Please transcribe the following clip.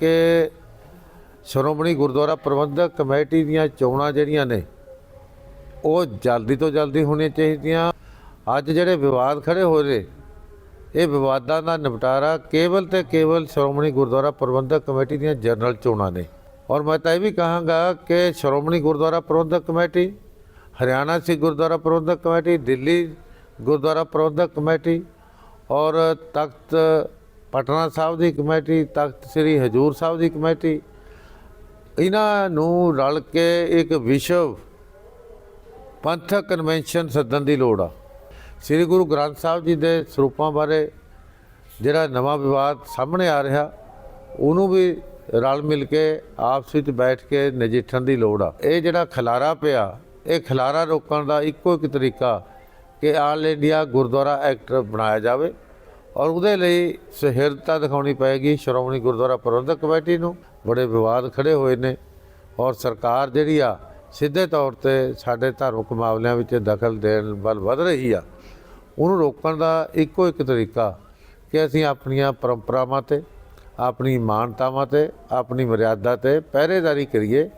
ਕਿ ਸ਼੍ਰੋਮਣੀ ਗੁਰਦੁਆਰਾ ਪ੍ਰਬੰਧਕ ਕਮੇਟੀ ਦੀਆਂ ਚੋਣਾਂ ਜਿਹੜੀਆਂ ਨੇ, ਉਹ ਜਲਦੀ ਤੋਂ ਜਲਦੀ ਹੋਣੀਆਂ ਚਾਹੀਦੀਆਂ। ਅੱਜ ਜਿਹੜੇ ਵਿਵਾਦ ਖੜੇ ਹੋ ਰਹੇ, ਇਹ ਵਿਵਾਦਾਂ ਦਾ ਨਿਪਟਾਰਾ ਕੇਵਲ ਤੇ ਕੇਵਲ ਸ਼੍ਰੋਮਣੀ ਗੁਰਦੁਆਰਾ ਪ੍ਰਬੰਧਕ ਕਮੇਟੀ ਦੀਆਂ ਜਨਰਲ ਚੋਣਾਂ ਨੇ। ਔਰ ਮੈਂ ਤਾਂ ਇਹ ਵੀ ਕਹਾਂਗਾ ਕਿ Shiromani Gurdwara Prabandhak committee, Haryana Sikh Gurdwara Prabandhak committee, Delhi Gurdwara Prabandhak committee ਔਰ ਤਖਤ ਪਟਨਾ ਸਾਹਿਬ ਦੀ ਕਮੇਟੀ, ਤਖਤ ਸ੍ਰੀ ਹਜੂਰ ਸਾਹਿਬ ਦੀ ਕਮੇਟੀ, ਇਹਨਾਂ ਨੂੰ ਰਲ ਕੇ ਇੱਕ ਵਿਸ਼ਵ ਪੰਥਕ ਕਨਵੈਨਸ਼ਨ ਸੱਦਣ ਦੀ ਲੋੜ ਆ। ਸ੍ਰੀ ਗੁਰੂ ਗ੍ਰੰਥ ਸਾਹਿਬ ਜੀ ਦੇ ਸਰੂਪਾਂ ਬਾਰੇ ਜਿਹੜਾ ਨਵਾਂ ਵਿਵਾਦ ਸਾਹਮਣੇ ਆ ਰਿਹਾ, ਉਹਨੂੰ ਵੀ ਰਲ ਮਿਲ ਕੇ ਆਪਸ ਵਿੱਚ ਬੈਠ ਕੇ ਨਜਿੱਠਣ ਦੀ ਲੋੜ ਆ। ਇਹ ਜਿਹੜਾ ਖਲਾਰਾ ਪਿਆ, ਇਹ ਖਲਾਰਾ ਰੋਕਣ ਦਾ ਇੱਕੋ ਇੱਕ ਤਰੀਕਾ ਕਿ ਆਲ ਇੰਡੀਆ ਗੁਰਦੁਆਰਾ ਐਕਟ ਬਣਾਇਆ ਜਾਵੇ। ਔਰ ਉਹਦੇ ਲਈ ਸਹਿਰਦਤਾ ਦਿਖਾਉਣੀ ਪਏਗੀ ਸ਼੍ਰੋਮਣੀ ਗੁਰਦੁਆਰਾ ਪ੍ਰਬੰਧਕ ਕਮੇਟੀ ਨੂੰ। ਬੜੇ ਵਿਵਾਦ ਖੜੇ ਹੋਏ ਨੇ ਔਰ ਸਰਕਾਰ ਜਿਹੜੀ ਆ, ਸਿੱਧੇ ਤੌਰ ਤੇ ਸਾਡੇ ਧਾਰਮਿਕ ਮਾਮਲਿਆਂ ਵਿੱਚ ਦਖਲ ਦੇਣ ਵੱਲ ਵਧ ਰਹੀ ਆ। ਉਹਨੂੰ ਰੋਕਣ ਦਾ ਇੱਕੋ ਇੱਕ ਤਰੀਕਾ ਕਿ ਅਸੀਂ ਆਪਣੀਆਂ ਪਰੰਪਰਾਵਾਂ ਤੇ, ਆਪਣੀ ਮਾਨਤਾਵਾਂ ਤੇ, ਆਪਣੀ ਮਰਿਆਦਾ ਤੇ ਪਹਿਰੇਦਾਰੀ ਕਰੀਏ।